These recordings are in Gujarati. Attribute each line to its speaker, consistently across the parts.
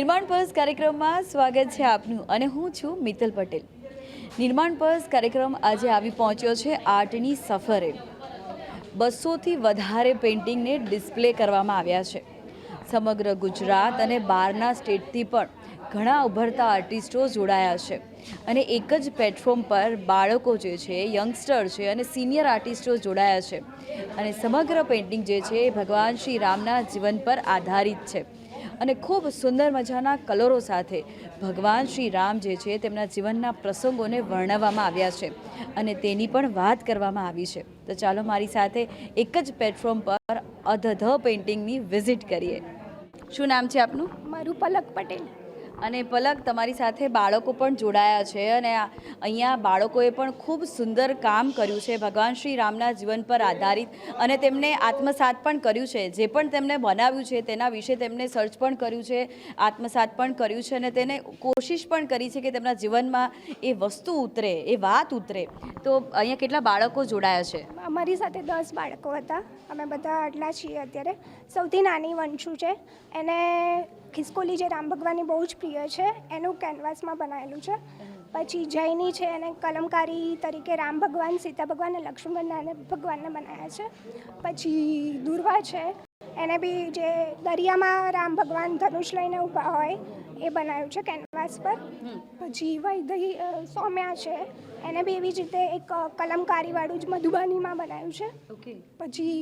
Speaker 1: નિર્માણ પર્સ કાર્યક્રમમાં સ્વાગત છે આપનું અને હું છું મિત્તલ પટેલ. નિર્માણ પર્સ કાર્યક્રમ આજે આવી પહોંચ્યો છે આર્ટની સફરે. બસોથી વધારે પેઇન્ટિંગને ડિસ્પ્લે કરવામાં આવ્યા છે. સમગ્ર ગુજરાત અને બહારના સ્ટેટથી પણ ઘણા ઉભરતા આર્ટિસ્ટો જોડાયા છે અને એક જ પ્લેટફોર્મ પર બાળકો જે છે યંગસ્ટર છે અને સિનિયર આર્ટિસ્ટો જોડાયા છે. અને સમગ્ર પેઇન્ટિંગ જે છે એ ભગવાન શ્રી રામના જીવન પર આધારિત છે. અને ખૂબ સુંદર મજાના કલરો સાથે ભગવાન શ્રી રામ જે છે તેમના જીવનના પ્રસંગોને વર્ણવવામાં આવ્યા છે અને તેની પણ વાત કરવામાં આવી છે. તો ચાલો મારી સાથે એક જ પ્લેટફોર્મ પર અધ ધ પેઇન્ટિંગની વિઝિટ કરીએ. શું નામ છે આપનું?
Speaker 2: મારું પલક પટેલ.
Speaker 1: અને પલક તમારી સાથે બાળકો પણ જોડાયા છે અને અહીંયા બાળકોએ પણ ખૂબ સુંદર કામ કર્યું છે. ભગવાન શ્રી રામના જીવન પર આધારિત અને તેમને આત્મસાત પણ કર્યું છે. જે પણ તેમને બનાવ્યું છે તેના વિશે તેમને સર્ચ પણ કર્યું છે, આત્મસાત પણ કર્યું છે અને તેને કોશિશ પણ કરી છે કે તેમના જીવનમાં એ વસ્તુ ઉતરે, એ વાત ઉતરે. તો અહીંયા કેટલા બાળકો જોડાયા છે?
Speaker 2: અમારી સાથે દસ બાળકો હતા. અમે બધા આટલા છીએ અત્યારે. સૌથી નાની વંશુ છે. એને ખિસકોલી જે રામ ભગવાનની બહુ જ પ્રિય છે એનું કેનવાસમાં બનાવેલું છે. પછી જૈની છે એને કલમકારી તરીકે રામ ભગવાન સીતા ભગવાન અને લક્ષ્મણ ભગવાનને બનાવ્યા છે. પછી દુર્વા છે એને બી જે દરિયામાં રામ ભગવાન ધનુષ લઈને ઊભા હોય એ બનાવ્યું છે કેનવાસ પર. પછી વૈદહી સૌમ્યા છે એને બી એવી જ રીતે એક કલમકારીવાળું જ મધુબાનીમાં બનાવ્યું છે. પછી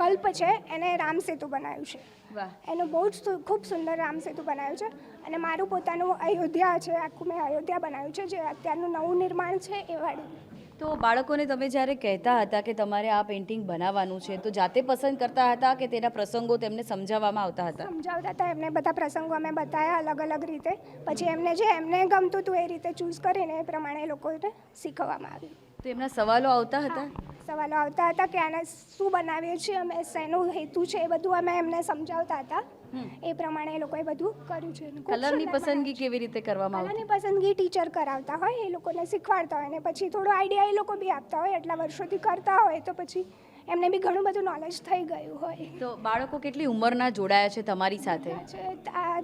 Speaker 2: કલ્પ છે એને રામ સેતુ બનાવ્યું છે. એનું બહુ જ ખૂબ સુંદર રામ સેતુ બનાવ્યું છે. અને મારું પોતાનું અયોધ્યા છે. આખું મેં અયોધ્યા બનાવ્યું છે જે અત્યારનું નવું નિર્માણ છે એ વાળું.
Speaker 1: તો બાળકોને તમે જ્યારે કહેતા હતા કે તમારે આ પેઇન્ટિંગ બનાવવાનું છે તો જાતે પસંદ કરતા હતા કે તેના પ્રસંગો તેમને સમજાવવામાં આવતા હતા?
Speaker 2: સમજાવતા હતા. એમને બધા પ્રસંગો અમે બતાવ્યા અલગ અલગ રીતે. પછી એમને જે એમને ગમતું હતું એ રીતે ચૂઝ કરીને એ પ્રમાણે લોકોને શીખવવામાં આવ્યું.
Speaker 1: તો એમના સવાલો આવતા હતા?
Speaker 2: સવાલો આવતા હતા કે આને શું બનાવીએ છીએ અમે શેનું હેતુ છે એ બધું અમે એમને સમજાવતા હતા. એ પ્રમાણે એ લોકોએ બધું કર્યું છે.
Speaker 1: કલરની પસંદગી કેવી રીતે કરવામાં આવે
Speaker 2: કલરની પસંદગી ટીચર કરાવતા હોય એ લોકોને શીખવાડતા હોય ને પછી થોડો આઈડિયા એ લોકો બી આપતા હોય એટલા વર્ષોથી કરતા હોય તો પછી એમને બી ઘણું બધું નોલેજ થઈ ગયું હોય.
Speaker 1: તો બાળકો કેટલી ઉંમરના જોડાયા છે તમારી સાથે?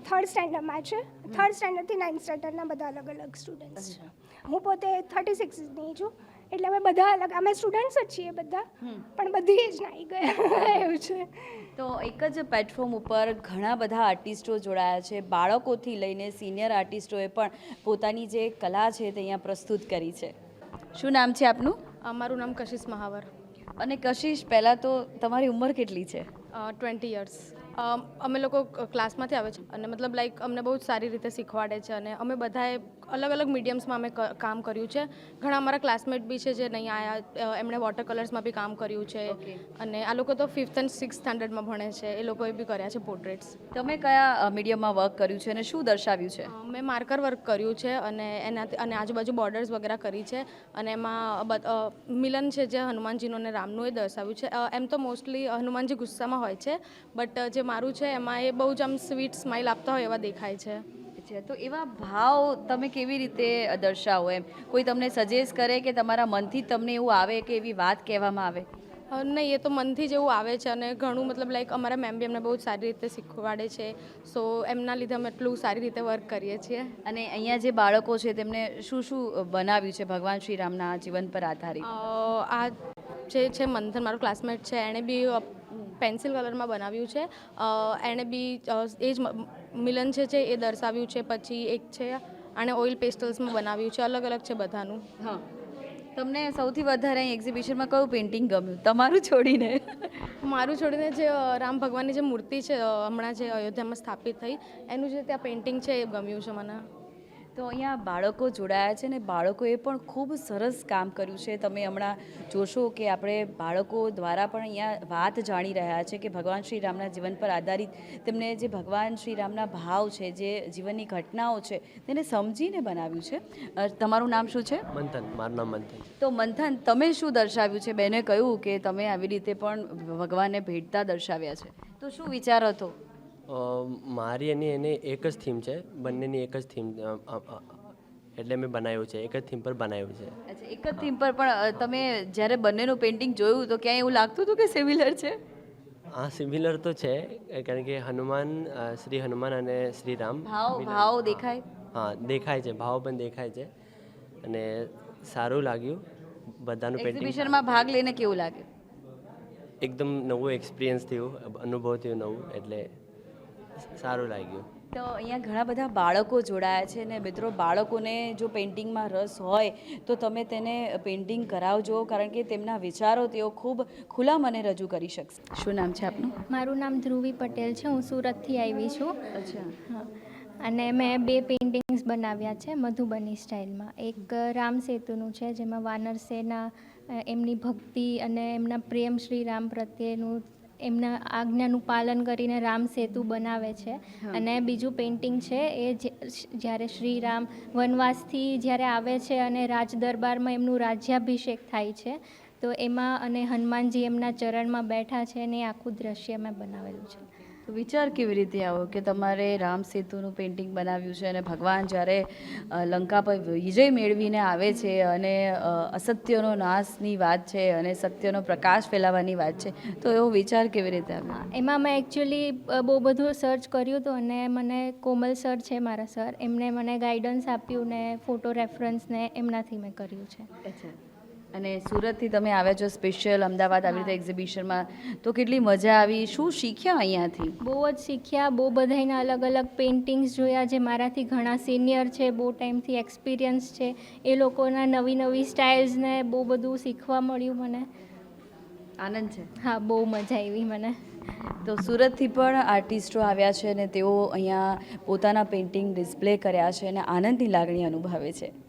Speaker 2: થર્ડ સ્ટેન્ડર્ડમાં છે. થર્ડ સ્ટેન્ડર્ડથી નાઇન્થ સ્ટેન્ડર્ડના બધા અલગ અલગ સ્ટુડન્ટ્સ છે. હું પોતે થર્ટી સિક્સની છું. એટલે અમે બધા અલગ અમે સ્ટુડન્ટ્સ જ છીએ બધા પણ બધી જ નાઈ ગયા. એવું છે.
Speaker 1: તો એક જ પ્લેટફોર્મ ઉપર ઘણા બધા આર્ટિસ્ટો જોડાયા છે. બાળકોથી લઈને સિનિયર આર્ટિસ્ટોએ પણ પોતાની જે કલા છે તે અહીંયા પ્રસ્તુત કરી છે. શું નામ છે આપનું?
Speaker 3: અમારું નામ કશિશ મહાવર.
Speaker 1: અને કશિશ પહેલાં તો તમારી ઉંમર કેટલી છે?
Speaker 3: ટ્વેન્ટી યર્સ અમે લોકો ક્લાસમાંથી આવે છે અને મતલબ લાઈક અમને બહુ જ સારી રીતે શીખવાડે છે અને અમે બધાએ અલગ અલગ મીડિયમ્સમાં અમે કામ કર્યું છે. ઘણા અમારા ક્લાસમેટ બી છે જે નહીં આવ્યા એમણે વોટર કલર્સમાં બી કામ કર્યું છે અને આ લોકો તો ફિફ્થ એન્ડ સિક્સ સ્ટાન્ડર્ડમાં ભણે છે એ લોકોએ બી કર્યા છે પોર્ટ્રેટ્સ
Speaker 1: તમે કયા મીડિયમમાં વર્ક કર્યું છે અને શું દર્શાવ્યું છે?
Speaker 3: મેં માર્કર વર્ક કર્યું છે અને એનાથી અને આજુબાજુ બોર્ડર્સ વગેરે કરી છે અને એમાં મિલન છે જે હનુમાનજીનું અને રામનું એ દર્શાવ્યું છે. એમ તો મોસ્ટલી હનુમાનજી ગુસ્સામાં હોય છે બટ જે મારું છે એમાં એ બહુ જ આમ સ્વીટ સ્માઇલ આપતા હોય એવા દેખાય છે.
Speaker 1: છે તો એવા ભાવ તમે કેવી રીતે દર્શાવો એમ? કોઈ તમને સજેસ્ટ કરે કે તમારા મનથી તમને એવું આવે કે એવી વાત કહેવામાં આવે?
Speaker 3: નહીં એ તો મનથી જેવું આવે છે અને ઘણું મતલબ લાઈક અમારા મેમ બી અમને બહુ સારી રીતે શીખવાડે છે. સો એમના લીધે અમે એટલું સારી રીતે વર્ક કરીએ છીએ.
Speaker 1: અને અહીંયા જે બાળકો છે તેમને શું શું બનાવ્યું છે? ભગવાન શ્રીરામના જીવન પર આધારિત?
Speaker 3: આ જે છે મંથન મારો ક્લાસમેટ છે એણે બી પેન્સિલ કલરમાં બનાવ્યું છે. એણે બી એ જ મિલન છે જે એ દર્શાવ્યું છે પછી એક છે અને ઓઇલ પેસ્ટલ્સમાં બનાવ્યું છે અલગ અલગ છે બધાનું.
Speaker 1: હા. તમને સૌથી વધારે અહીં એક્ઝિબિશનમાં કયું પેઇન્ટિંગ ગમ્યું? તમારું છોડીને.
Speaker 3: મારું છોડીને જે રામ ભગવાનની જે મૂર્તિ છે હમણાં જે અયોધ્યામાં સ્થાપિત થઈ એનું જે ત્યાં પેઇન્ટિંગ છે એ ગમ્યું છે મને.
Speaker 1: તો અહીંયા બાળકો જોડાયા છે ને બાળકોએ પણ ખૂબ સરસ કામ કર્યું છે. તમે હમણાં જોશો કે આપણે બાળકો દ્વારા પણ અહીંયા વાત જાણી રહ્યા છે કે ભગવાન શ્રી રામના જીવન પર આધારિત તેમને જે ભગવાન શ્રી રામના ભાવ છે જે જીવનની ઘટનાઓ છે તેને સમજીને બનાવ્યું છે. તમારું નામ શું છે?
Speaker 4: મંથન મારું નામ મંથન.
Speaker 1: તો મંથન તમે શું દર્શાવ્યું છે? બેને કહ્યું કે તમે આવી રીતે પણ ભગવાનને ભેટતા દર્શાવ્યા છે. તો શું વિચાર હતો?
Speaker 4: મારી અને એને એક જ થીમ છે. બંનેની એક જ થીમ એટલે મેં બનાવ્યું છે. એક જ થીમ પર બનાવ્યું છે.
Speaker 1: અચ્છા એક જ થીમ પર પણ તમે જ્યારે બંનેનું પેઇન્ટિંગ જોયું તો ક્યાંય એવું લાગતું હતું કે સિમિલર છે?
Speaker 4: હા સિમિલર તો છે કારણ કે હનુમાન શ્રી હનુમાન અને શ્રી રામ
Speaker 1: ભાવ ભાવ દેખાય?
Speaker 4: હા દેખાય છે ભાવ પણ દેખાય છે. અને સારું લાગ્યું બધાનું
Speaker 1: એક્ઝિબિશનમાં ભાગ લઈને કેવું લાગે
Speaker 4: એકદમ નવું એક્સપિરિયન્સ થયું અનુભવ થયું નવું એટલે સારું લાગ્યું.
Speaker 1: તો અહીંયા ઘણા બધા બાળકો જોડાયા છે ને મિત્રો બાળકોને જો પેઇન્ટિંગમાં રસ હોય તો તમે તેને પેઇન્ટિંગ કરાવજો કારણ કે તેમના વિચારો તેઓ ખૂબ ખુલ્લા મને રજૂ કરી શકશે. શું નામ છે આપનું?
Speaker 5: મારું નામ ધ્રુવી પટેલ છે હું સુરતથી આવી છું.
Speaker 1: અચ્છા.
Speaker 5: હા. અને મેં બે પેઇન્ટિંગ્સ બનાવ્યા છે મધુબની સ્ટાઇલમાં. એક રામ સેતુનું છે જેમાં વાનર સેના એમની ભક્તિ અને એમના પ્રેમ શ્રી રામ પ્રત્યેનું એમના આજ્ઞાનું પાલન કરીને રામ સેતુ બનાવે છે. અને બીજું પેઇન્ટિંગ છે એ જ્યારે શ્રીરામ વનવાસથી જ્યારે આવે છે અને રાજ દરબારમાં એમનું રાજ્યાભિષેક થાય છે તો એમાં અને હનુમાનજી એમના ચરણમાં બેઠા છે અને એ આખું દ્રશ્ય મેં બનાવેલું છે.
Speaker 1: તો વિચાર કેવી રીતે આવ્યો કે તમારે રામ સેતુનું પેઇન્ટિંગ બનાવ્યું છે અને ભગવાન જ્યારે લંકા પર વિજય મેળવીને આવે છે અને અસત્યનો નાશની વાત છે અને સત્યનો પ્રકાશ ફેલાવવાની વાત છે તો એવો વિચાર કેવી રીતે આવ્યો?
Speaker 5: એમાં મેં એકચ્યુઅલી બહુ બધું સર્ચ કર્યું હતું અને મને કોમલ સર છે મારા સર એમને મને ગાઈડન્સ આપ્યું ને ફોટો રેફરન્સ ને એમનાથી મેં કર્યું છે.
Speaker 1: અચ્છા. અને સુરતથી તમે આવ્યા છો સ્પેશિયલ અમદાવાદ આવી રીતે એક્ઝિબિશનમાં તો કેટલી મજા આવી? શું શીખ્યા અહીંયાથી?
Speaker 5: બહુ જ શીખ્યા. બહુ બધાના અલગ અલગ પેઇન્ટિંગ્સ જોયા જે મારાથી ઘણા સિનિયર છે બહુ ટાઈમથી એક્સપિરિયન્સ છે. એ લોકોના નવી નવી સ્ટાઇલ્સને બહુ બધું શીખવા મળ્યું મને.
Speaker 1: આનંદ છે?
Speaker 5: હા બહુ મજા આવી મને.
Speaker 1: તો સુરતથી પણ આર્ટિસ્ટો આવ્યા છે અને તેઓ અહીંયા પોતાના પેઇન્ટિંગ ડિસ્પ્લે કર્યા છે અને આનંદની લાગણી અનુભવે છે.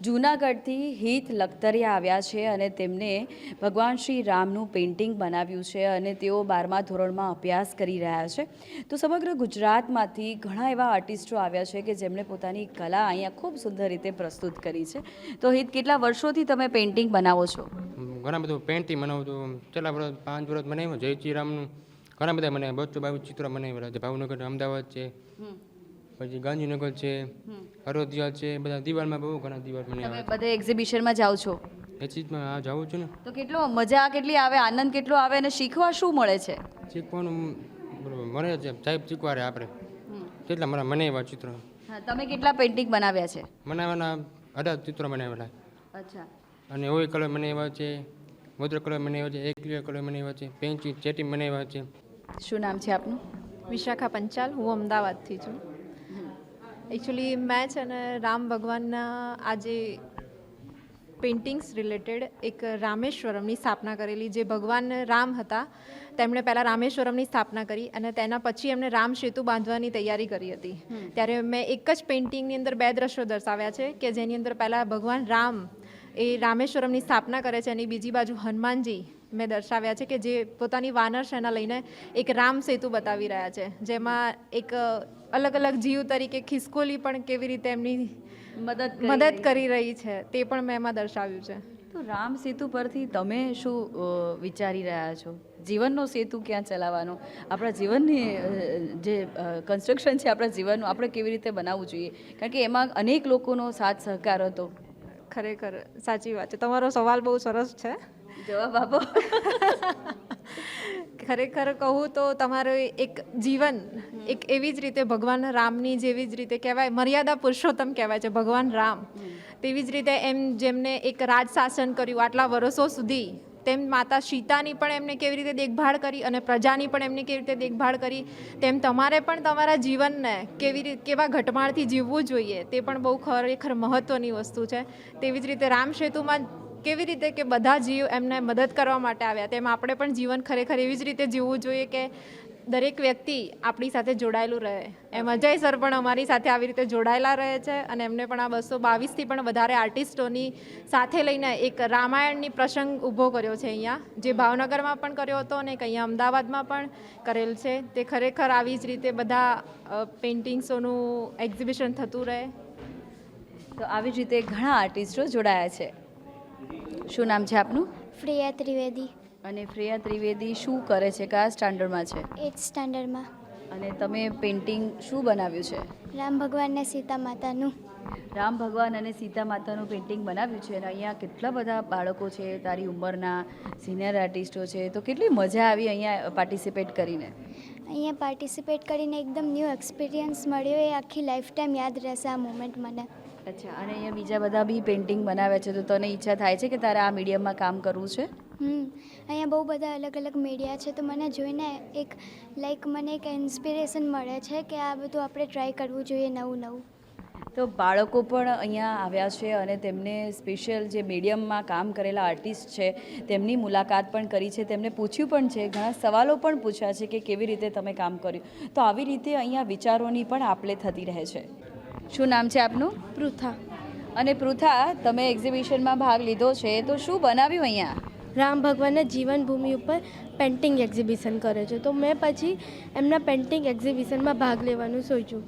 Speaker 1: જૂનાગઢથી હિત લખતરિયા આવ્યા છે અને તેમને ભગવાન શ્રી રામનું પેઇન્ટિંગ બનાવ્યું છે અને તેઓ બારમા ધોરણમાં અભ્યાસ કરી રહ્યા છે. તો સમગ્ર ગુજરાતમાંથી ઘણા એવા આર્ટિસ્ટો આવ્યા છે કે જેમણે પોતાની કલા અહીંયા ખૂબ સુંદર રીતે પ્રસ્તુત કરી છે. તો હિત કેટલા વર્ષોથી તમે પેઇન્ટિંગ બનાવો છો?
Speaker 6: ઘણા બધું પેઇન્ટિંગ બનાવું છું. છેલ્લા વર્ષ પાંચ વર્ષ બનાવ્યું. જયજી રામનું ઘણા બધા મને બચ્ચો બાવીસ ચિત્ર બનાવ્યા છે. ભાવનગર અમદાવાદ છે. પછી ગાંધીનગર છે અયોધ્યા છે બધા દિવાલમાં બહુ ઘણા દિવાલ
Speaker 1: તમે
Speaker 6: બનાવ્યા
Speaker 1: બધે એક્ઝિબિશનમાં જાઓ છો?
Speaker 6: એ ચીજમાં આ જાઉં છું ને.
Speaker 1: તો કેટલો મજા કેટલી આવે આનંદ કેટલો આવે અને શીખવા શું મળે છે?
Speaker 6: શીખવાનું બરોબર મળે છે સાહેબ શીખવાડે આપણે. કેટલા મારા એવા ચિત્રો.
Speaker 1: તમે કેટલા પેઇન્ટિંગ બનાવ્યા છે?
Speaker 6: બનાવવાના અઢાર ચિત્રો બનાવેલા
Speaker 1: અચ્છા.
Speaker 6: અને ઓય કલર મને એવા છે વોટર કલર મને એવા છે એક કલર મને એવા છે પેન્સિલ મને એવા છે.
Speaker 1: શું નામ છે આપનું?
Speaker 7: વિશાખા પંચાલ હું અમદાવાદથી છું. એકચ્યુઅલી મેં છે ને રામ ભગવાનના આજે પેઇન્ટિંગ્સ રિલેટેડ એક રામેશ્વરમની સ્થાપના કરેલી. જે ભગવાન રામ હતા તેમણે પહેલાં રામેશ્વરમની સ્થાપના કરી અને તેના પછી એમણે રામ સેતુ બાંધવાની તૈયારી કરી હતી. ત્યારે મેં એક જ પેઇન્ટિંગની અંદર બે દ્રશ્યો દર્શાવ્યા છે કે જેની અંદર પહેલાં ભગવાન રામ એ રામેશ્વરમની સ્થાપના કરે છે અને બીજી બાજુ હનુમાનજી મેં દર્શાવ્યા છે કે જે પોતાની વાનર સેના લઈને એક રામ સેતુ બતાવી રહ્યા છે જેમાં એક અલગ અલગ જીવ તરીકે ખિસકોલી પણ કેવી રીતે એમની
Speaker 1: મદદ
Speaker 7: મદદ કરી રહી છે તે પણ મેં એમાં દર્શાવ્યું છે.
Speaker 1: તો રામ સેતુ પરથી તમે શું વિચારી રહ્યા છો? જીવનનો સેતુ ક્યાં ચલાવવાનો? આપણા જીવનની જે કન્સ્ટ્રક્શન છે આપણા જીવનનું આપણે કેવી રીતે બનાવવું જોઈએ? કારણ કે એમાં અનેક લોકોનો સાથ સહકાર હતો.
Speaker 7: ખરેખર સાચી વાત છે. તમારો સવાલ બહુ સરસ છે.
Speaker 1: જવાબ આપો.
Speaker 7: ખરેખર કહું તો તમારું એક જીવન એક એવી જ રીતે ભગવાન રામની જેવી જ રીતે કહેવાય મર્યાદા પુરુષોત્તમ કહેવાય છે ભગવાન રામ. તેવી જ રીતે એમ જેમને એક રાજ શાસન કર્યું આટલા વર્ષો સુધી તેમ માતા સીતાની પણ એમને કેવી રીતે દેખભાળ કરી અને પ્રજાની પણ એમને કેવી રીતે દેખભાળ કરી તેમ તમારે પણ તમારા જીવનને કેવી રીતે કેવા ઘટમાળથી જીવવું જોઈએ તે પણ બહુ ખરેખર મહત્ત્વની વસ્તુ છે. તેવી જ રીતે રામ સેતુમાં કેવી રીતે કે બધા જીવ એમને મદદ કરવા માટે આવ્યા? તેમ આપણે પણ જીવન ખરેખર એવી જ રીતે જીવવું જોઈએ કે દરેક વ્યક્તિ આપણી સાથે જોડાયેલું રહે. એમ અજય સર પણ અમારી સાથે આવી રીતે જોડાયેલા રહે છે અને એમને પણ આ બસો બાવીસથી પણ વધારે આર્ટિસ્ટોની સાથે લઈને એક રામાયણની પ્રસંગ ઊભો કર્યો છે અહીંયા, જે ભાવનગરમાં પણ કર્યો હતો અને એક અહીંયા અમદાવાદમાં પણ કરેલ છે. તે ખરેખર આવી જ રીતે બધા પેઇન્ટિંગ્સોનું એક્ઝિબિશન થતું રહે.
Speaker 1: તો આવી જ રીતે ઘણા આર્ટિસ્ટો જોડાયા છે. શું નામ છે આપનું?
Speaker 8: પ્રિયા ત્રિવેદી.
Speaker 1: અને પ્રિયા ત્રિવેદી શું કરે છે? કયા સ્ટાન્ડર્ડમાં છે?
Speaker 8: એટ સ્ટાન્ડર્ડમાં.
Speaker 1: અને તમે પેઇન્ટિંગ શું બનાવ્યું છે?
Speaker 8: રામ ભગવાન ને સીતા માતાનું.
Speaker 1: રામ ભગવાન અને સીતા માતાનું પેઇન્ટિંગ બનાવ્યું છે અને અહીંયા કેટલા બધા બાળકો છે તારી ઉંમરના સિનિયર આર્ટિસ્ટો છે તો કેટલી મજા આવી અહીંયા પાર્ટિસિપેટ કરીને?
Speaker 8: અહીંયા પાર્ટિસિપેટ કરીને એકદમ ન્યૂ એક્સપિરિયન્સ મળ્યો એ આખી લાઈફ ટાઈમ યાદ રહેશે આ મોમેન્ટ મને.
Speaker 1: અચ્છા અને અહીંયા બીજા બધા બી પેઇન્ટિંગ બનાવ્યા છે તો તને ઈચ્છા થાય છે કે તારે આ મીડિયમમાં કામ કરવું છે?
Speaker 8: હમ અહીંયા બહુ બધા અલગ અલગ મીડિયા છે તો મને જોઈને એક લાઈક મને એક ઇન્સ્પિરેશન મળે છે કે આ બધું આપણે ટ્રાય કરવું જોઈએ નવું નવું.
Speaker 1: તો બાળકો પણ અહીંયા આવ્યા છે અને તેમને સ્પેશિયલ જે મીડિયમમાં કામ કરેલા આર્ટિસ્ટ છે તેમની મુલાકાત પણ કરી છે તેમને પૂછ્યું પણ છે ઘણા સવાલો પણ પૂછ્યા છે કે કેવી રીતે તમે કામ કર્યું. તો આવી રીતે અહીંયા વિચારોની પણ આપલે થતી રહે છે. શું નામ છે આપનું?
Speaker 9: પૃથા.
Speaker 1: અને પૃથા તમે એક્ઝિબિશનમાં ભાગ લીધો છે તો શું બનાવ્યું અહીંયા?
Speaker 9: રામ ભગવાનના જીવનભૂમિ ઉપર પેન્ટિંગ એક્ઝિબિશન કરે છે. તો મેં પછી એમના પેન્ટિંગ એક્ઝિબિશનમાં ભાગ લેવાનું સોચ્યું.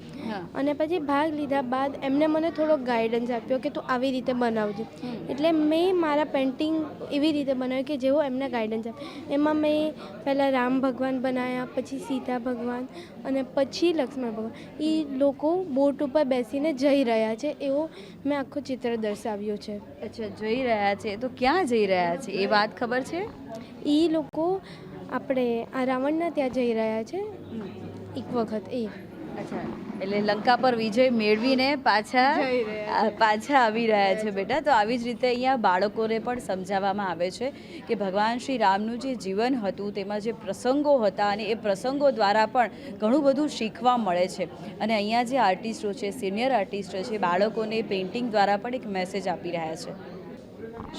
Speaker 9: અને પછી ભાગ લીધા બાદ એમને મને થોડો ગાઈડન્સ આપ્યો કે તું આવી રીતે બનાવજે. એટલે મેં મારા પેન્ટિંગ એવી રીતે બનાવ્યું કે જેવો એમને ગાઈડન્સ આપ્યો. એમાં મેં પહેલાં રામ ભગવાન બનાવ્યા પછી સીતા ભગવાન અને પછી લક્ષ્મણ ભગવાન. એ લોકો બોટ ઉપર બેસીને જઈ રહ્યા છે. એવો મેં આખું ચિત્ર દર્શાવ્યું છે.
Speaker 1: અચ્છા જઈ રહ્યા છે. તો ક્યાં જઈ રહ્યા છે? એ વાત ખબર છે?
Speaker 9: એ લોકો આપણે આ રાવણના ત્યાં જઈ રહ્યા છે. એક વખત એ.
Speaker 1: અચ્છા એટલે લંકા પર વિજય મેળવીને પાછા પાછા આવી રહ્યા છે બેટા. તો આવી જ રીતે અહીંયા બાળકોને પણ સમજાવવામાં આવે છે કે ભગવાન શ્રી રામનું જે જીવન હતું તેમાં જે પ્રસંગો હતા અને એ પ્રસંગો દ્વારા પણ ઘણું બધું શીખવા મળે છે. અને અહીંયા જે આર્ટિસ્ટો છે સિનિયર આર્ટિસ્ટો છે બાળકોને પેઇન્ટિંગ દ્વારા પણ એક મેસેજ આપી રહ્યા છે.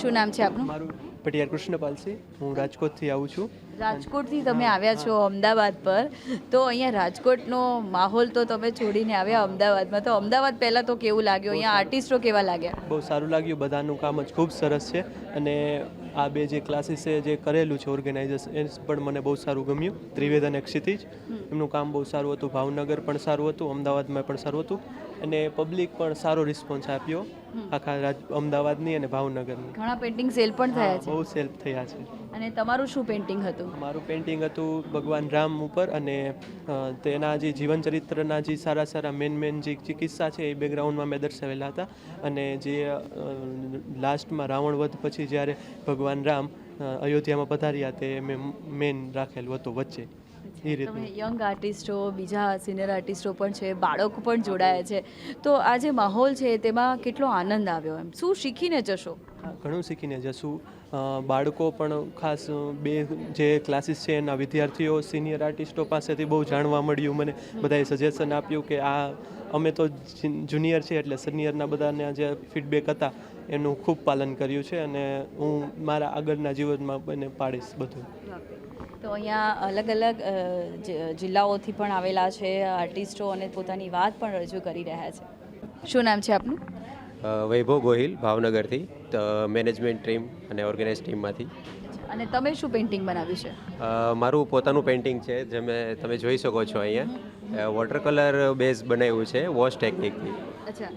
Speaker 1: શું નામ છે આપનું?
Speaker 10: મારું પટિયાર કૃષ્ણપાલસી હું રાજકોટથી આવું છું.
Speaker 1: રાજકોટથી તમે આવ્યા છો અમદાવાદ પર. તો અહીંયા રાજકોટનો માહોલ તો તમે છોડીને આવ્યા અમદાવાદમાં. તો અમદાવાદ પહેલાં તો કેવું લાગ્યું? અહીંયા આર્ટિસ્ટો કેવા લાગ્યા?
Speaker 10: બહુ સારું લાગ્યું. બધાનું કામ જ ખૂબ સરસ છે. અને આ બે જે ક્લાસીસે જે કરેલું છે ઓર્ગેનાઇઝર્સ એ પણ મને બહુ સારું ગમ્યું. ત્રિવેદ અને ક્ષિતિજ. એમનું કામ બહુ સારું હતું. ભાવનગર પણ સારું હતું. અમદાવાદમાં પણ સારું હતું. અને પબ્લિક પણ સારો રિસ્પોન્સ આપ્યો. આખા રાજ અમદાવાદની અને ભાવનગરની.
Speaker 1: ઘણા પેઇન્ટિંગ સેલ પણ થયા છે.
Speaker 10: બહુ સેલ્ફ થયા છે.
Speaker 1: અને તમારું શું પેઇન્ટિંગ હતું?
Speaker 10: મારું પેઇન્ટિંગ હતું ભગવાન રામ ઉપર અને તેના જે જીવન ચરિત્રના જે સારા સારા મેન મેન જે ચિકિત્સા કિસ્સા છે એ બેકગ્રાઉન્ડમાં મેં દર્શાવેલા હતા. અને જે લાસ્ટમાં રાવણ વધ પછી જ્યારે ભગવાન રામ અયોધ્યામાં પધાર્યા તે મેં મેન રાખેલું હતું વચ્ચે. એ
Speaker 1: તમે યંગ આર્ટિસ્ટો બીજા સિનિયર આર્ટિસ્ટો પણ છે બાળકો પણ જોડાયા છે. તો આ જે માહોલ છે તેમાં કેટલો આનંદ આવ્યો એમ? શું શીખીને જશો?
Speaker 10: ઘણું શીખીને જશું. બાળકો પણ ખાસ બે જે ક્લાસીસ છે એના વિદ્યાર્થીઓ સિનિયર આર્ટિસ્ટો પાસેથી બહુ જાણવા મળ્યું. મને બધાએ સજેશન આપ્યું કે આ અમે તો જુનિયર છે એટલે સિનિયરના બધાના જે ફીડબેક હતા એનું ખૂબ પાલન કર્યું છે અને હું મારા આગળના જીવનમાં બને પાડીશ બધું.
Speaker 1: તો અહીંયા અલગ અલગ જિલ્લાઓથી પણ આવેલા છે આર્ટિસ્ટો અને પોતાની વાત પણ રજૂ કરી રહ્યા છે. શું નામ છે આપનું?
Speaker 11: વૈભવ ગોહિલ ભાવનગરથી. મેનેજમેન્ટ ટીમ અને ઓર્ગેનાઇઝ ટીમમાંથી
Speaker 1: અને તમે શું પેઇન્ટિંગ બનાવ્યું છે?
Speaker 11: મારું પોતાનું પેઇન્ટિંગ છે જે મેં તમે જોઈ શકો છો અહીંયા. વોટર કલર બેઝ બનાવ્યું છે વોશ ટેકનિકથી
Speaker 1: અચ્છા.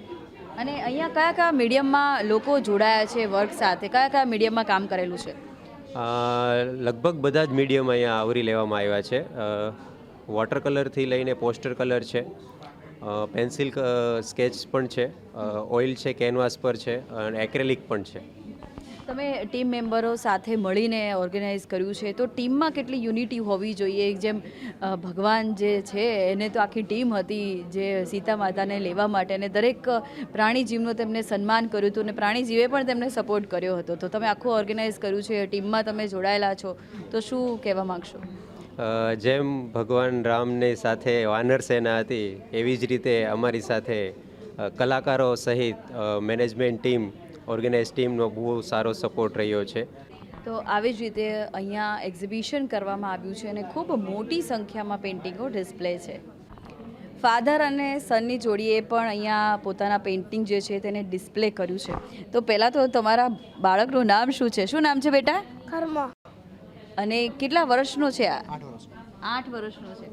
Speaker 1: અને અહીંયા કયા કયા મીડિયમમાં લોકો જોડાયા છે વર્ક સાથે? કયા કયા મીડિયમમાં કામ કરેલું છે?
Speaker 11: લગભગ બધા જ મીડિયમ અહીંયા આવરી લેવામાં આવ્યા છે. વોટર કલરથી લઈને પોસ્ટર કલર છે. પેન્સિલ સ્કેચ પણ છે ઓઇલ છે, કેનવાસ પર છે, અને એક્રેલિક પણ છે.
Speaker 1: તમે ટીમ મેમ્બરો સાથે મળીને ઓર્ગેનાઇઝ કર્યું છે, તો ટીમમાં કેટલી યુનિટી હોવી જોઈએ? જેમ ભગવાન જે છે, એને તો આખી ટીમ હતી જે સીતા માતાને લેવા માટે, અને દરેક પ્રાણીજીવનું તેમને સન્માન કર્યું હતું, અને પ્રાણીજીવે પણ તેમને સપોર્ટ કર્યો હતો. તો તમે આખું ઓર્ગેનાઇઝ કર્યું છે, ટીમમાં તમે જોડાયેલા છો, તો શું કહેવા માગશો?
Speaker 11: જેમ ભગવાન રામની સાથે વાનર સેના હતી એવી જ રીતે અમારી સાથે કલાકારો સહિત મેનેજમેન્ટ ટીમ ઓર્ગેનાઇઝ ટીમનો બહુ સારો સપોર્ટ રહ્યો છે.
Speaker 1: તો આવી જ રીતે અહીંયા એક્ઝિબિશન કરવામાં આવ્યું છે અને ખૂબ મોટી સંખ્યામાં પેઇન્ટિંગો ડિસ્પ્લે છે. ફાધર અને સનની જોડીએ પણ અહીંયા પોતાના પેઇન્ટિંગ જે છે તેને ડિસ્પ્લે કર્યું છે. તો પહેલાં તો તમારા બાળકનું નામ શું છે? શું નામ છે બેટા?
Speaker 9: કર્મ
Speaker 1: અને કેટલા વર્ષનો છે આ? આઠ વર્ષનો. છે.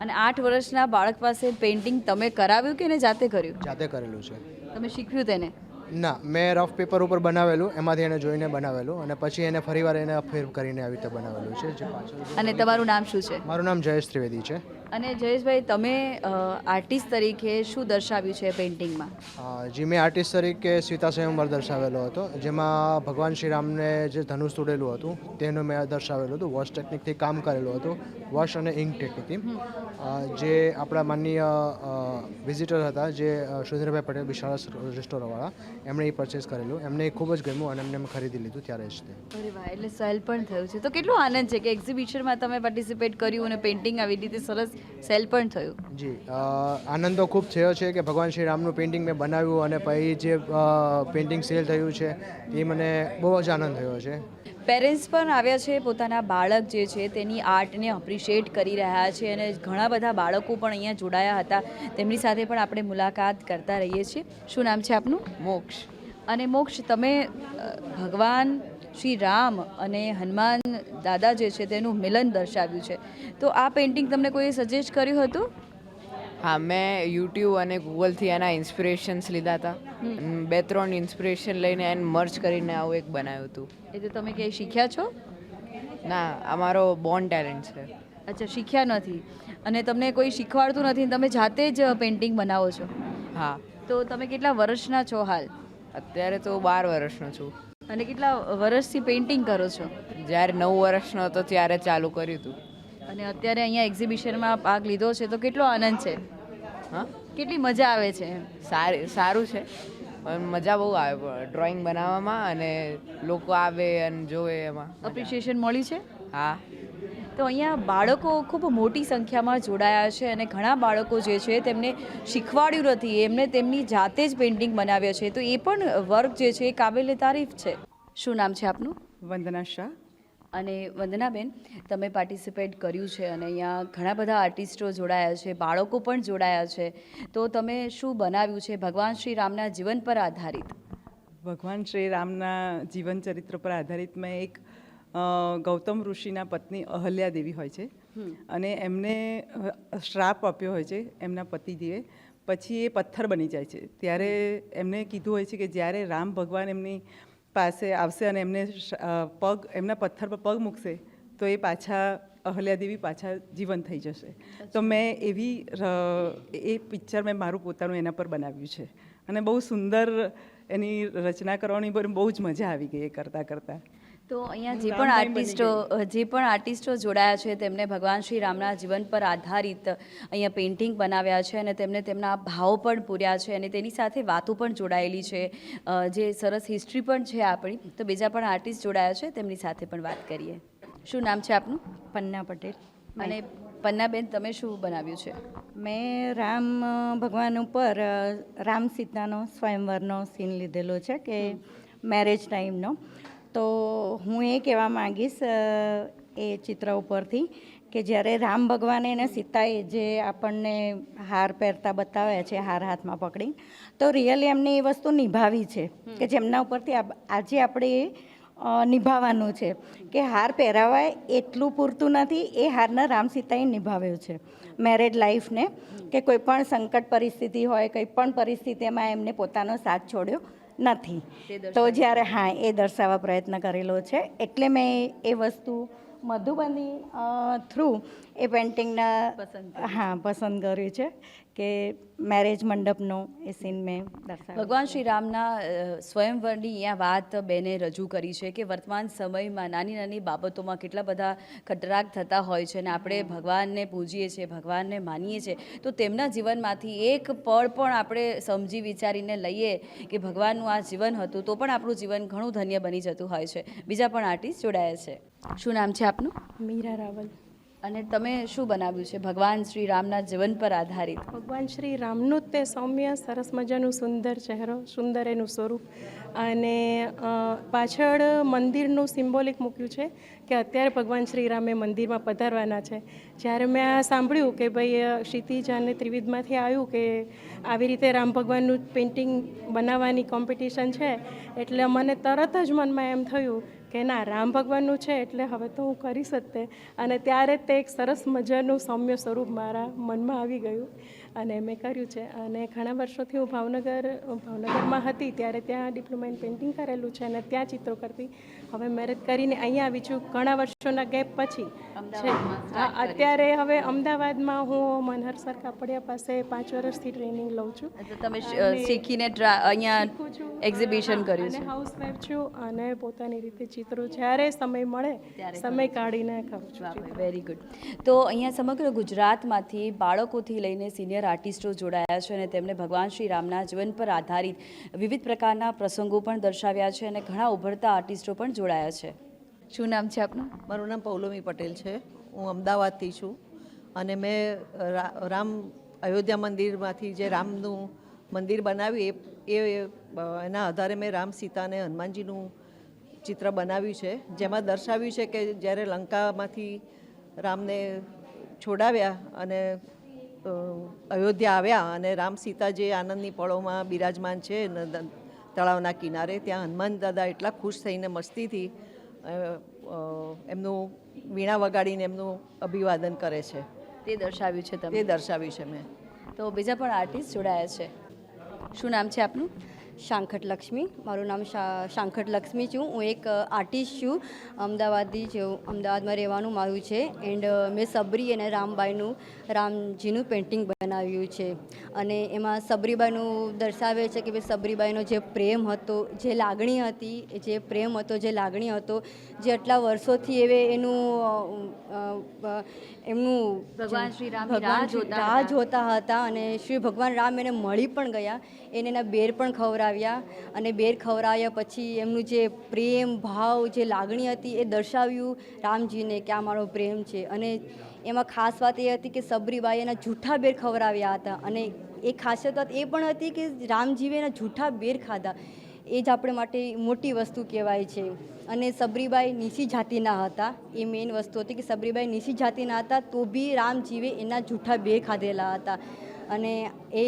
Speaker 1: અને આઠ વર્ષના બાળક પાસે પેઇન્ટિંગ તમે કરાવ્યું કે એને જાતે કર્યું?
Speaker 12: જાતે કરેલું છે.
Speaker 1: તમે શીખ્યું તેને?
Speaker 12: ના મેં રફ પેપર ઉપર બનાવેલું એમાંથી એને જોઈને બનાવેલું અને પછી એને ફરીવાર એને ફેર કરીને આવી રીતે બનાવેલું છે.
Speaker 1: અને તમારું નામ શું છે?
Speaker 12: મારું નામ જયેશ ત્રિવેદી છે.
Speaker 1: અને જયેશભાઈ તમે આર્ટિસ્ટ તરીકે શું દર્શાવ્યું છે પેઇન્ટિંગમાં
Speaker 12: જી મેં આર્ટિસ્ટ તરીકે સીતા સ્વયંવર દર્શાવેલો હતો જેમાં ભગવાન શ્રીરામને જે ધનુષ તોડેલું હતું તેનું મેં દર્શાવેલું હતું વોશ ટેકનિકથી કામ કરેલું હતું વોશ અને ઇંક ટેકનિકથી જે આપણા માનનીય વિઝિટર હતા જે સુધીરભાઈ સુરેન્દ્રભાઈ પટેલ વિશાળ રેસ્ટોરવાળા એમણે એ પરચેસ કરેલું એમને ખૂબ જ ગમ્યું અને એમને ખરીદી લીધું ત્યારે જ તે.
Speaker 1: એટલે સેલ પણ થયું છે. તો કેટલો આનંદ છે કે એક્ઝિબિશનમાં તમે પાર્ટિસિપેટ કર્યું અને પેઇન્ટિંગ આવી રીતે સરસ સેલ પણ થયું.
Speaker 12: જી આનંદ તો ખૂબ થયો છે કે ભગવાન શ્રી રામનું પેઇન્ટિંગ મેં બનાવ્યું અને પછી જે પેઇન્ટિંગ સેલ થયું છે એ મને બહુ જ આનંદ થયો છે.
Speaker 1: પેરેન્ટ્સ પણ આવ્યા છે પોતાના બાળક જે છે તેની આર્ટને અપ્રિશિએટ કરી રહ્યા છે અને ઘણા બધા બાળકો પણ અહીંયા જોડાયા હતા. તેમની સાથે પણ આપણે મુલાકાત કરતા રહીએ છીએ. શું નામ છે આપનું? મોક્ષ. અને મોક્ષ તમે ભગવાન શ્રી રામ અને હનુમાન દાદા જે છે તેનું મિલન દર્શાવ્યું છે. તો આ પેઇન્ટિંગ તમને કોઈએ સજેસ્ટ કર્યું હતું?
Speaker 13: હા મેં યુટ્યુબ અને ગૂગલથી એના ઇન્સ્પિરેશન્સ લીધા હતા. બે ત્રણ ઇન્સ્પિરેશન લઈને એને મર્જ કરીને આવું એક બનાવ્યું હતું.
Speaker 1: એ તો તમે ક્યાંય શીખ્યા છો?
Speaker 13: ના અમારો બોર્ન ટેલેન્ટ છે.
Speaker 1: અચ્છા શીખ્યા નથી. અને તમને કોઈ શીખવાડતું નથી તમે જાતે જ પેઇન્ટિંગ બનાવો છો?
Speaker 13: હા.
Speaker 1: તો તમે કેટલા વર્ષના છો હાલ?
Speaker 13: અત્યારે તો બાર વર્ષનો છું.
Speaker 1: અને કેટલા વર્ષથી પેઇન્ટિંગ કરો છો?
Speaker 13: જ્યારે નવ વર્ષનો હતો ત્યારે ચાલુ કર્યું હતું.
Speaker 1: અને અત્યારે અહીંયા એક્ઝિબિશનમાં ભાગ લીધો છે તો કેટલો આનંદ છે?
Speaker 13: હા?
Speaker 1: કેટલી મજા આવે છે?
Speaker 13: સારી સારું છે. પણ મજા બહુ આવે ડ્રોઈંગ બનાવવામાં અને લોકો આવે અને જોવે એમાં.
Speaker 1: અપ્રિશિએશન મળ્યું છે?
Speaker 13: હા.
Speaker 1: તો અહીંયા બાળકો ખૂબ મોટી સંખ્યામાં જોડાયા છે અને ઘણા બાળકો જે છે તેમને શીખવાડ્યું નથી. એમને તેમની જાતે જ પેઇન્ટિંગ બનાવ્યા છે. તો એ પણ વર્ક જે છે એ કાબિલે તારીફ છે. શું નામ છે આપનું?
Speaker 14: વંદના શાહ.
Speaker 1: અને વંદનાબેન તમે પાર્ટિસિપેટ કર્યું છે અને અહીંયા ઘણા બધા આર્ટિસ્ટો જોડાયા છે બાળકો પણ જોડાયા છે. તો તમે શું બનાવ્યું છે? ભગવાન શ્રી રામના જીવન પર આધારિત.
Speaker 14: ભગવાન શ્રી રામના જીવન ચરિત્ર પર આધારિત મેં એક ગૌતમ ઋષિના પત્ની અહલ્યા દેવી હોય છે. અને એમને શ્રાપ આપ્યો હોય છે એમના પતિદેવે પછી એ પથ્થર બની જાય છે. ત્યારે એમને કીધું હોય છે કે જ્યારે રામ ભગવાન એમની પાસે આવશે અને એમને પગ એમના પથ્થર પર પગ મૂકશે તો એ પાછા અહલ્યાદેવી પાછા જીવન થઈ જશે. તો મેં એવી એ પિક્ચર મેં મારું પોતાનું એના પર બનાવ્યું છે. અને બહુ સુંદર એની રચના કરવાની બહુ જ મજા આવી ગઈ એ કરતાં કરતાં.
Speaker 1: તો અહીંયા જે પણ આર્ટિસ્ટો જે પણ આર્ટિસ્ટો જોડાયા છે તેમને ભગવાન શ્રી રામના જીવન પર આધારિત અહીંયા પેઇન્ટિંગ બનાવ્યા છે અને તેમને તેમના ભાવ પણ પૂર્યા છે અને તેની સાથે વાતો પણ જોડાયેલી છે. જે સરસ હિસ્ટ્રી પણ છે આપણી. તો બીજા પણ આર્ટિસ્ટ જોડાયા છે તેમની સાથે પણ વાત કરીએ. શું નામ છે આપનું?
Speaker 15: પન્ના પટેલ.
Speaker 1: અને પન્નાબેન તમે શું બનાવ્યું છે?
Speaker 15: મેં રામ ભગવાન ઉપર રામ સીતાનો સ્વયંવરનો સીન લીધેલો છે કે મેરેજ ટાઈમનો તો હું એ કહેવા માંગીશ એ ચિત્ર ઉપરથી કે જ્યારે રામ ભગવાને અને સીતાએ જે આપણને હાર પહેરતા બતાવ્યા છે, હાર હાથમાં પકડી, તો રિયલી એમને એ વસ્તુ નિભાવી છે કે જેમના ઉપરથી આજે આપણે નિભાવવાનું છે કે હાર પહેરાવાય એટલું પૂરતું નથી, એ હારના રામ સીતાએ નિભાવ્યો છે. મેરેડ લાઈફને કે કોઈ પણ સંકટ પરિસ્થિતિ હોય, કંઈ પણ પરિસ્થિતિમાં એમને પોતાનો સાથ છોડ્યો નથી. તો જ્યારે હા એ દર્શાવવા પ્રયત્ન કરેલો છે. એટલે મેં એ વસ્તુ મધુબની થ્રુ એ પેન્ટિંગના હા પસંદ કર્યું છે. કે મેરેજ મંડપનો એ સીન મેં દર્શાવ્યો.
Speaker 1: ભગવાન શ્રી રામના સ્વયંવરની અહીંયા વાત બેને રજૂ કરી છે કે વર્તમાન સમયમાં નાની નાની બાબતોમાં કેટલા બધા ખટરાક થતા હોય છે અને આપણે ભગવાનને પૂજીએ છીએ ભગવાનને માનીએ છીએ તો તેમના જીવનમાંથી એક પળ પણ આપણે સમજી વિચારીને લઈએ કે ભગવાનનું આ જીવન હતું તો પણ આપણું જીવન ઘણું ધન્ય બની જતું હોય છે. બીજા પણ આર્ટિસ્ટ જોડાયા છે. શું નામ છે આપનું?
Speaker 9: મીરા રાવલ.
Speaker 1: અને તમે શું બનાવ્યું છે? ભગવાન શ્રી રામના જીવન પર આધારિત.
Speaker 9: ભગવાન શ્રી રામનું તે સૌમ્ય, સરસ મજાનું, સુંદર ચહેરો, સુંદર એનું સ્વરૂપ. અને પાછળ મંદિરનું સિમ્બોલિક મૂક્યું છે કે અત્યારે ભગવાન શ્રી રામે મંદિરમાં પધારવાના છે. જ્યારે મેં આ સાંભળ્યું કે ભાઈ ક્ષિતિજ અને ત્રિવિધમાંથી આવ્યું કે આવી રીતે રામ ભગવાનનું પેઇન્ટિંગ બનાવવાની કોમ્પિટિશન છે, એટલે મને તરત જ મનમાં એમ થયું કે ના, રામ ભગવાનનું છે એટલે હવે તો હું કરી શકતે અને ત્યારે તે એક સરસ મજાનું સૌમ્ય સ્વરૂપ મારા મનમાં આવી ગયું અને મેં કર્યું છે. અને ઘણા વર્ષોથી હું ભાવનગર, ભાવનગરમાં હતી, ત્યારે ત્યાં ડિપ્લોમા ઇન પેઇન્ટિંગ કરેલું છે અને ત્યાં ચિત્રો કરતી હવે મેરેજ કરીને અહીંયા આવી છું. ઘણા વર્ષોના ગેપ પછી
Speaker 1: છે.
Speaker 9: અત્યારે હવે અમદાવાદમાં હું મનહર સર કાપડિયા પાસે પાંચ વર્ષથી ટ્રેનિંગ લઉં છું.
Speaker 1: તમે શીખીને અહીંયા એક્ઝિબિશન કર્યું છે.
Speaker 9: હાઉસવાઈફ હાઉસ છું અને પોતાની રીતે ચિત્રો જ્યારે સમય મળે સમય કાઢીને કરું છું
Speaker 1: વેરી ગુડ તો અહીંયા સમગ્ર ગુજરાતમાંથી બાળકોથી લઈને સિનિયર આર્ટિસ્ટો જોડાયા છે અને તેમણે ભગવાન શ્રી રામના જીવન પર આધારિત વિવિધ પ્રકારના પ્રસંગો પણ દર્શાવ્યા છે અને ઘણા ઉભરતા આર્ટિસ્ટો પણ જોડાયા છે. શું નામ છે આપનું?
Speaker 16: મારું નામ પૌલોમી પટેલ છે. હું અમદાવાદથી છું અને મેં રા- રામ અયોધ્યા મંદિરમાંથી જે રામનું મંદિર બનાવ્યું એ એ એના આધારે મેં રામ સીતા અને હનુમાનજીનું ચિત્ર બનાવ્યું છે. જેમાં દર્શાવ્યું છે કે જ્યારે લંકામાંથી રામને છોડાવ્યા અને અયોધ્યા આવ્યા અને રામ સીતા જે આનંદની પળોમાં બિરાજમાન છે તળાવના કિનારે ત્યાં હનુમાન દાદા એટલા ખુશ થઈને મસ્તીથી એમનું વીણા વગાડીને એમનું અભિવાદન કરે છે.
Speaker 1: તે દર્શાવ્યું છે તમે
Speaker 16: તે દર્શાવ્યું છે મેં.
Speaker 1: તો બીજા પણ આર્ટિસ્ટ જોડાયા છે. શું નામ છે આપનું?
Speaker 17: શાંખટ લક્ષ્મી. મારું નામ શાંખટ લક્ષ્મી છું. હું એક આર્ટિસ્ટ છું. અમદાવાદથી છું અમદાવાદમાં રહેવાનું મારું છે. એન્ડ મેં સબરી અને રામબાઈનું, રામજીનું પેઇન્ટિંગ બનાવ્યું છે. અને એમાં સબરીબાઈનું દર્શાવે છે કે ભાઈ સબરીબાઈનો જે પ્રેમ હતો, જે લાગણી હતી, જે પ્રેમ હતો, જે લાગણી હતો, જે આટલા વર્ષોથી એવે એનું એમનું
Speaker 1: ભગવાન શ્રી રામ
Speaker 17: ભગવાન
Speaker 1: રાહ જોતા હતા.
Speaker 17: અને શ્રી ભગવાન રામ એને મળી પણ ગયા એને એના બેર પણ ખવડાવ્યા અને બેર ખવડાવ્યા પછી એમનું જે પ્રેમ ભાવ જે લાગણી હતી એ દર્શાવ્યું રામજીને કે આ મારો પ્રેમ છે. અને એમાં ખાસ વાત એ હતી કે સબરીબાઈ એના જૂઠા બેર ખવડાવ્યા હતા અને એ ખાસિયત વાત એ પણ હતી કે રામજીએ એના જૂઠા બેર ખાધા. એ જ આપણે માટે મોટી વસ્તુ કહેવાય છે. અને સબરીબાઈ નીચી જાતિના હતા. એ મેઇન વસ્તુ હતી કે સબરીબાઈ નીચી જાતિના હતા તો બી રામજીવે એના જૂઠા બે ખાધેલા હતા. અને એ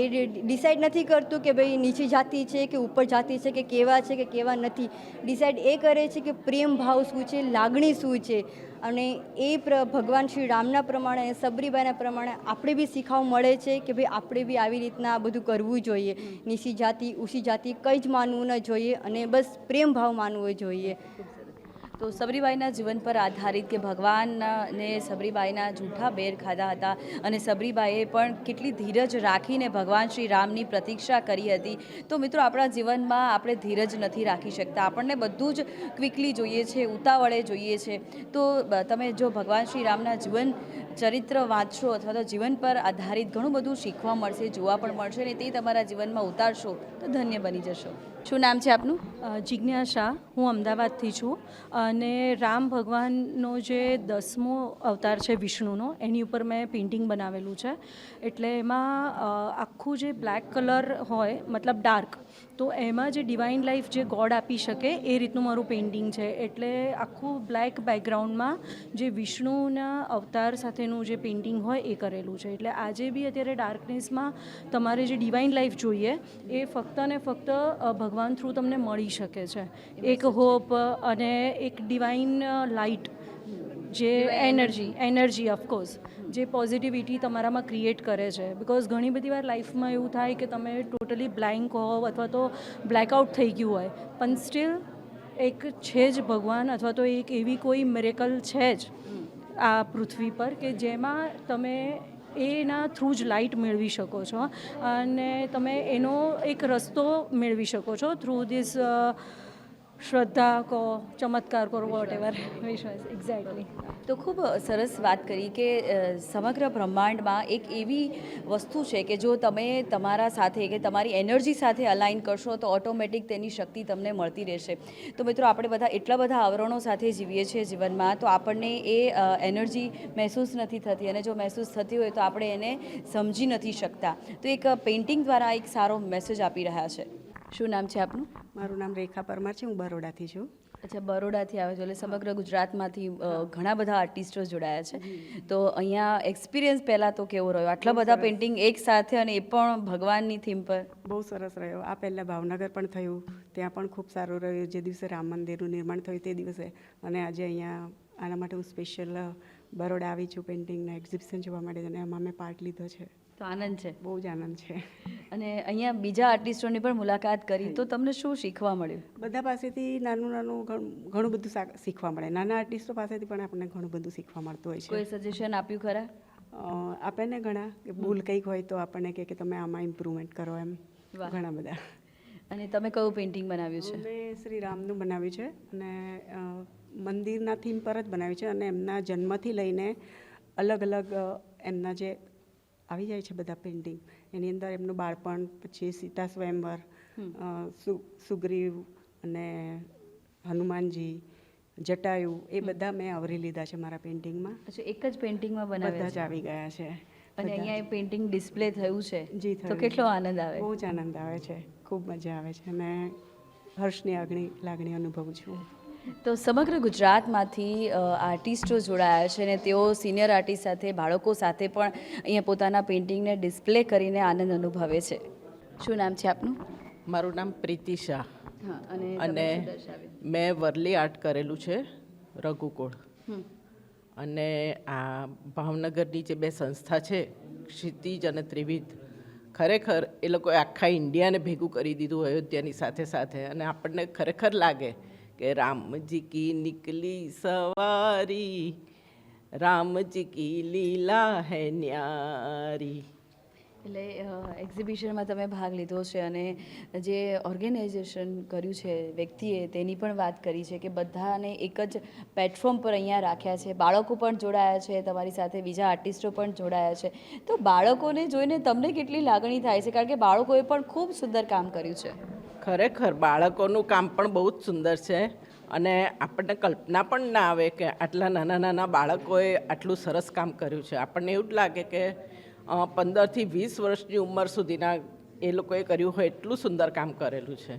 Speaker 17: એ ડિસાઈડ નથી કરતું કે ભાઈ નીચી જાતિ છે કે ઉપર જાતિ છે કે કેવા છે કે કેવા નથી. ડિસાઈડ એ કરે છે કે પ્રેમ ભાવ શું છે, લાગણી શું છે. અને એ પ્ર ભગવાન શ્રી રામના પ્રમાણે સબરીબાઈના પ્રમાણે આપણે બી શીખાવ મળે છે કે ભાઈ આપણે બી આવી રીતના બધું કરવું જોઈએ. નીચી જાતિ ઊંચી જાતિ કંઈ જ માનવું ન જોઈએ અને બસ પ્રેમ ભાવ માનવો જોઈએ.
Speaker 1: તો સબરીબાઈના જીવન પર આધારિત કે ભગવાનને સબરીબાઈના જૂઠા બેર ખાધા હતા અને સબરીબાઈએ પણ કેટલી ધીરજ રાખીને ભગવાન શ્રી રામની પ્રતીક્ષા કરી હતી. તો મિત્રો, આપણા જીવનમાં આપણે ધીરજ નથી રાખી શકતા. આપણને બધું જ ક્વિકલી જોઈએ છે, ઉતાવળે જોઈએ છે. તો તમે જો ભગવાન શ્રી રામના જીવન ચરિત્ર વાંચશો અથવા તો જીવન પર આધારિત ઘણું બધું શીખવા મળશે, જોવા પણ મળશે અને તે તમારા જીવનમાં ઉતારશો તો ધન્ય બની જશો. શું નામ છે આપનું?
Speaker 9: જિજ્ઞાસા હું અમદાવાદથી છું. અને રામ ભગવાનનો જે દસમો અવતાર છે વિષ્ણુનો, એની ઉપર મેં પેઇન્ટિંગ બનાવેલું છે. એટલે એમાં આખું જે બ્લેક કલર હોય, મતલબ ડાર્ક તો એમાં જે ડિવાઇન લાઈફ જે ગોડ આપી શકે એ રીતનું મારું પેઇન્ટિંગ છે. એટલે આખું બ્લેક બેકગ્રાઉન્ડમાં જે વિષ્ણુના અવતાર સાથેનું જે પેઇન્ટિંગ હોય એ કરેલું છે. એટલે આજે બી અત્યારે ડાર્કનેસમાં તમારે જે ડિવાઇન લાઈફ જોઈએ એ ફક્ત ને ફક્ત ભગવાન થ્રુ તમને મળી શકે છે. એક હોપ અને એક ડિવાઇન લાઇટ જે એનર્જી એનર્જી ઓફકોર્સ જે પોઝિટિવિટી તમારામાં ક્રિએટ કરે છે. બિકોઝ ઘણી બધી વાર લાઈફમાં એવું થાય કે તમે ટોટલી બ્લેન્ક હોવ અથવા તો બ્લેકઆઉટ થઈ ગયું હોય. પણ સ્ટીલ એક છે જ ભગવાન અથવા તો એક એવી કોઈ મિરેકલ છે જ આ પૃથ્વી પર કે જેમાં તમે એના થ્રુ જ લાઇટ મેળવી શકો છો. અને તમે એનો એક રસ્તો મેળવી શકો છો થ્રુ ધીસ શ્રદ્ધા કહો, ચમત્કાર કરો વોટ એવર વિશ્વાસ એક્ઝેક્ટલી
Speaker 1: તો ખૂબ સરસ વાત કરી કે સમગ્ર બ્રહ્માંડમાં એક એવી વસ્તુ છે કે જો તમે તમારા સાથે કે તમારી એનર્જી સાથે અલાઇન કરશો તો ઓટોમેટિક તેની શક્તિ તમને મળતી રહેશે. તો મિત્રો, આપણે બધા એટલા બધા આવરણો સાથે જીવીએ છીએ જીવનમાં, તો આપણને એ એનર્જી મહેસૂસ નથી થતી અને જો મહેસૂસ થતી હોય તો આપણે એને સમજી નથી શકતા. તો એક પેઇન્ટિંગ દ્વારા એક સારો મેસેજ આપી રહ્યા છે. શું નામ છે આપનું?
Speaker 18: મારું નામ રેખા પરમાર છે હું બરોડાથી છું.
Speaker 1: અચ્છા બરોડાથી આવે છે એટલે સમગ્ર ગુજરાતમાંથી ઘણા બધા આર્ટિસ્ટો જોડાયા છે. તો અહીંયા એક્સપિરિયન્સ પહેલાં તો કેવો રહ્યો? આટલા બધા પેઇન્ટિંગ એક સાથે અને એ પણ ભગવાનની થીમ પર?
Speaker 18: બહુ સરસ રહ્યો. આ પહેલાં ભાવનગર પણ થયું ત્યાં પણ ખૂબ સારું રહ્યું. જે દિવસે રામ મંદિરનું નિર્માણ થયું તે દિવસે. અને આજે અહીંયા આના માટે હું સ્પેશિયલ બરોડા આવી છું પેઇન્ટિંગના એક્ઝિબિશન જોવા માટે અને એમાં મેં પાર્ટ લીધો છે.
Speaker 1: તો આનંદ છે?
Speaker 18: બહુ જ આનંદ છે.
Speaker 1: અને અહીંયા બીજા આર્ટિસ્ટોની પણ મુલાકાત કરી. તો તમને શું શીખવા મળ્યું?
Speaker 18: બધા પાસેથી નાનું નાનું ઘણું બધું શીખવા મળે. નાના આર્ટિસ્ટો પાસેથી પણ આપણને ઘણું બધું શીખવા મળતું હોય છે.
Speaker 1: કોઈ સજેશન આપ્યું ખરા?
Speaker 18: આપે ને ઘણા. કે ભૂલ કંઈક હોય તો આપણને કહે કે તમે આમાં ઇમ્પ્રુવમેન્ટ કરો એમ. ઘણા બધા.
Speaker 1: અને તમે કયું પેઇન્ટિંગ બનાવ્યું છે?
Speaker 18: મેં શ્રી રામનું બનાવ્યું છે. અને મંદિરના થીમ પર જ બનાવ્યું છે અને એમના જન્મથી લઈને અલગ અલગ એમના જે આવી જાય છે બધા પેઇન્ટિંગ એની અંદર એમનું બાળપણ પછી સીતા સ્વયંવર સુ- સુગ્રીવ અને હનુમાનજી જટાયુ એ બધા મેં આવરી લીધા છે મારા પેઇન્ટિંગમાં
Speaker 1: અચ્છા એક જ પેઇન્ટિંગમાં બનાવ્યા
Speaker 18: બધા જ આવી ગયા છે.
Speaker 1: અને અહીંયા. એ પેઇન્ટિંગ ડિસ્પ્લે થયું છે?
Speaker 18: જી
Speaker 1: તો કેટલો આનંદ આવે?
Speaker 18: બહુ જ આનંદ આવે છે. ખૂબ મજા આવે છે. અને હર્ષની આગણી લાગણી અનુભવું છું.
Speaker 1: તો સમગ્ર ગુજરાતમાંથી આર્ટિસ્ટો જોડાયા છે અને તેઓ સિનિયર આર્ટિસ્ટ સાથે બાળકો સાથે પણ અહીંયા પોતાના પેઇન્ટિંગને ડિસ્પ્લે કરીને આનંદ અનુભવે છે. શું નામ છે આપનું?
Speaker 19: મારું નામ પ્રીતિ શાહ.
Speaker 1: હા અને?
Speaker 19: મેં વરલી આર્ટ કરેલું છે રઘુકુળ. અને આ ભાવનગરની જે બે સંસ્થા છે ક્ષિતિજ અને ત્રિવિધ ખરેખર એ લોકોએ આખા ઇન્ડિયાને ભેગું કરી દીધું અયોધ્યાની સાથે સાથે. અને આપણને ખરેખર લાગે કે રામજી કી નિકલી સવારી, રામજી કી લીલા હે ન્યારી.
Speaker 1: એટલે એક્ઝિબિશનમાં તમે ભાગ લીધો છે અને જે ઓર્ગેનાઇઝેશન કર્યું છે વ્યક્તિએ તેની પણ વાત કરી છે કે બધાને એક જ પ્લેટફોર્મ પર અહીંયા રાખ્યા છે. બાળકો પણ જોડાયા છે, તમારી સાથે બીજા આર્ટિસ્ટો પણ જોડાયા છે. તો બાળકોને જોઈને તમને કેટલી લાગણી થાય છે? કારણ કે બાળકોએ પણ ખૂબ સુંદર કામ કર્યું છે.
Speaker 19: ખરેખર બાળકોનું કામ પણ બહુ જ સુંદર છે અને આપણને કલ્પના પણ ના આવે કે આટલા નાના નાના બાળકોએ આટલું સરસ કામ કર્યું છે. આપણને એવું જ લાગે કે પંદરથી વીસ વર્ષની ઉંમર સુધીના એ લોકોએ કર્યું હોય એટલું સુંદર કામ કરેલું છે.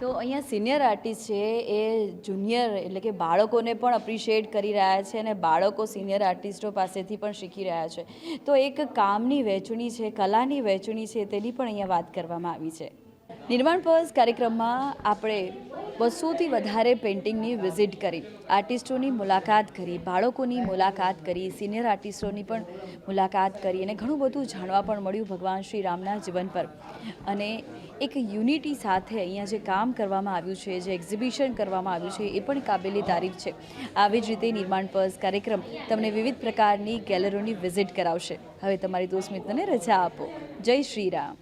Speaker 1: તો અહીંયા સિનિયર આર્ટિસ્ટ છે એ જુનિયર એટલે કે બાળકોને પણ અપ્રિશિએટ કરી રહ્યા છે અને બાળકો સિનિયર આર્ટિસ્ટો પાસેથી પણ શીખી રહ્યા છે. તો એક કામની વહેંચણી છે, કલાની વહેંચણી છે તેની પણ અહીંયા વાત કરવામાં આવી છે. નિર્માણ પર્સ કાર્યક્રમમાં આપણે બસોથી વધારે પેઇન્ટિંગની વિઝિટ કરી, આર્ટિસ્ટોની મુલાકાત કરી, બાળકોની મુલાકાત કરી, સિનિયર આર્ટિસ્ટોની પણ મુલાકાત કરી અને ઘણું બધું જાણવા પણ મળ્યું ભગવાન શ્રી રામના જીવન પર. અને એક યુનિટી સાથે અહીંયા જે કામ કરવામાં આવ્યું છે, જે એક્ઝિબિશન કરવામાં આવ્યું છે, એ પણ કાબેલી તારીફ છે. આવી જ રીતે નિર્માણ પર્સ કાર્યક્રમ તમને વિવિધ પ્રકારની ગેલેરીઓની વિઝિટ કરાવશે. હવે તમારી દોસ્ત મિત્રને રજા આપો. જય શ્રી રામ.